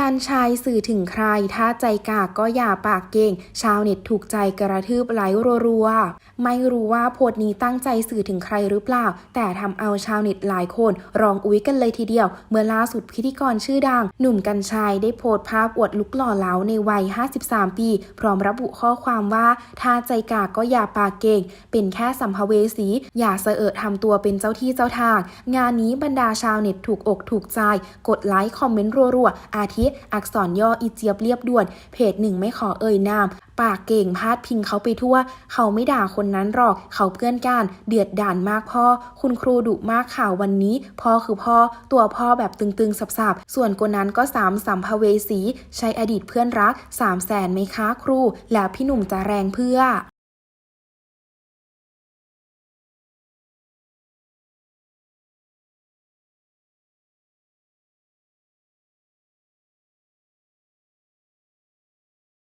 การชายสื่อถึงใคร ถ้าใจกากก็อย่าปากเก่ง ชาวเน็ตถูกใจกระทืบไลค์รัวๆ ไม่รู้ว่าโพสต์นี้ตั้งใจสื่อถึงใครหรือเปล่า แต่ทำเอาชาวเน็ตหลายคนร้องอุ๊ยกันเลยทีเดียว เมื่อล่าสุดพิธีกรชื่อดัง หนุ่มกัญชัยได้โพสต์ภาพอวดลุกหล่อเหลาในวัย 53 ปี พร้อมระบุข้อความว่าถ้าใจกากก็อย่าปากเก่ง เป็นแค่สัมภเวสี อย่าเสอะเอะทำตัวเป็นเจ้าที่เจ้าทาง งานนี้บรรดาชาวเน็ตถูกอกถูกใจ กดไลค์คอมเมนต์รัวๆ อาทิทิอักษรย่ออีเจี๊ยบเรียบด่วน เพจหนึ่งไม่ขอเอ่ยนาม ปากเก่งพาดพิงเขาไปทั่ว เขาไม่ด่าคนนั้นหรอก เขาเพื่อนกันเดือดด่านมากพ่อ คุณครูดุมากข่าววันนี้พ่อคือพ่อ ตัวพ่อแบบตึงๆ สับๆ ส่วนคนนั้นก็สามสัมภเวสี ใช้อดีตเพื่อนรักสามแสนไหมคะครู แล้วพี่หนุ่มจะแรงเพื่อ